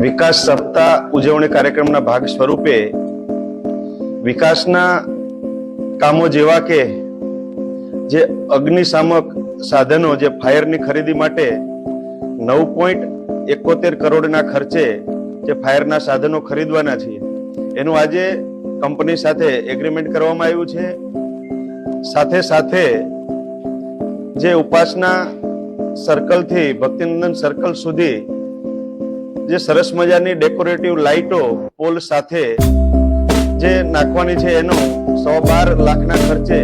વિકાસ સપ્તાહ ઉજવણી કાર્યક્રમના ભાગ સ્વરૂપે વિકાસના કામો જેવા કે જે અગ્નિશામક સાધનો જે ફાયરની ખરીદી માટે નવ પોઈન્ટ એકોતેર કરોડના ખર્ચે જે ફાયરના સાધનો ખરીદવાના છે એનું આજે કંપની સાથે એગ્રીમેન્ટ કરવામાં આવ્યું છે. સાથે સાથે જે ઉપાસના સર્કલથી ભક્તિનંદન સર્કલ સુધી જે સરસ મજાની ડેકોરેટિવ લાઇટો પોલ સાથે જે નાખવાની છે એનો સો બાર લાખના ખર્ચે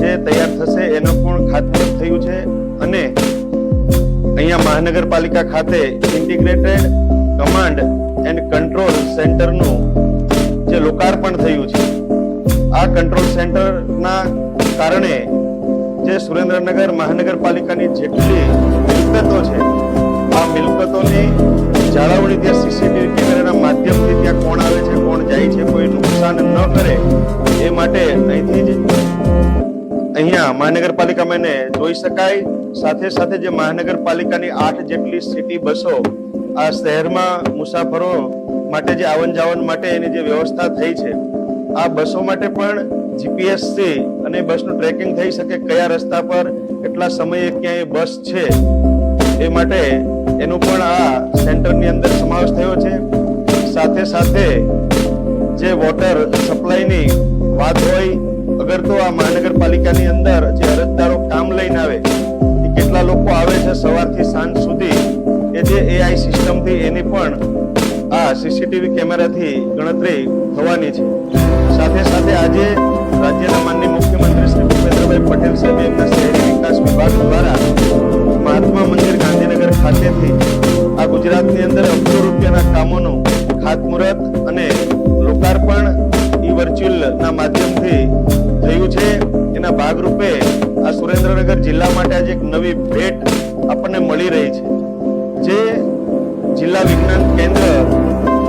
જે તૈયાર થશે એનો પણ ખાતમુહૂર્ત થયું છે. અને અહીંયા મહાનગરપાલિકા ખાતે ઇન્ટિગ્રેટેડ કમાન્ડ એન્ડ કંટ્રોલ સેન્ટરનું જે લોકાર્પણ થયું છે. આ કંટ્રોલ સેન્ટરના કારણે જે સુરેન્દ્રનગર મહાનગરપાલિકાની જેટલી મિલકતો છે ત્યાં સીસીટીવી કેમેરાના માધ્યમથી ત્યાં કોણ આવે છે, કોણ જાય છે, કોઈ નુકસાન ન કરે, એ માટે અહીંથી જ અહીંયા મહાનગરપાલિકામાં એને જોઈ શકાય. સાથે સાથે જે મહાનગરપાલિકાની આઠ જેટલી સિટી બસો આ શહેરમાં મુસાફરો માટે જે આવન જાવન માટે એની જે વ્યવસ્થા થઈ છે, આ બસો માટે પણ જીપીએસસી અને બસનું ટ્રેકિંગ થઈ શકે કયા રસ્તા પર, કેટલા સમયે ક્યાંય બસ છે, એ માટે એનું પણ આ સેન્ટરની અંદર સમાવેશ થયો છે. સાથે સાથે જે વોટર સપ્લાયની વાત હોય, અગર તો આ મહાનગરપાલિકાની અંદર જે અરજદારો કામ લઈને આવે, એ કેટલા લોકો આવે છે સવારથી સાંજ સુધી, એ જે એઆઈ સિસ્ટમથી એની પણ આ સીસીટીવી કેમેરાથી ગણતરી થવાની છે. સાથે સાથે આજે રાજ્યના માનનીય મુખ્યમંત્રી શ્રી ભૂપેન્દ્રભાઈ પટેલ સાહેબ એમના શહેરી વિકાસ વિભાગ દ્વારા ખાતમુહૂર્ત અને લોકાર્પણ ઈ વર્ચ્યુઅલ ના માધ્યમથી થયું છે. એના ભાગરૂપે આ સુરેન્દ્રનગર જિલ્લા માટે આજે એક નવી ભેટ આપણને મળી રહી છે. જે જિલ્લા વિજ્ઞાન કેન્દ્ર,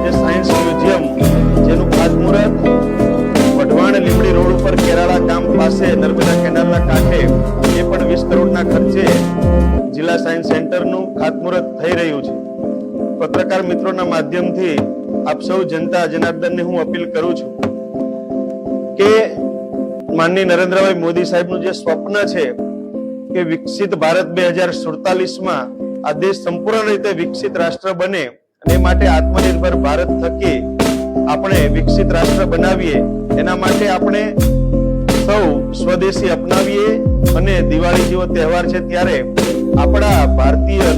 જે સાયન્સ મ્યુઝિયમ, જેનું ખાતમુહૂર્ત વઢવાણ લીમડી રોડ ઉપર કેરાળા ગામ પાસે નર્મદા કેનાલના કાંઠે એ પણ વીસ કરોડના ખર્ચે જિલ્લા સાયન્સ સેન્ટરનું ખાતમુહૂર્ત થઈ રહ્યું છે. પત્રકાર મિત્રોના માધ્યમથી આપ સૌ જનતા, જનાર્દનને હું અપીલ કરું છું કે માનની નરેન્દ્રભાઈ મોદી સાહેબનું જે સ્વપ્ન છે કે વિકસિત ભારત બે હજાર સુડતાલીસમાં આ દેશ સંપૂર્ણ રીતે વિકસિત રાષ્ટ્ર બને અને માટે આત્મનિર્ભર ભારત થકી આપણે વિકસિત રાષ્ટ્ર બનાવીએ, એના માટે આપણે સૌ સ્વદેશી અપનાવીએ અને દિવાળી જેવો તહેવાર છે ત્યારે આપણા ભારતીય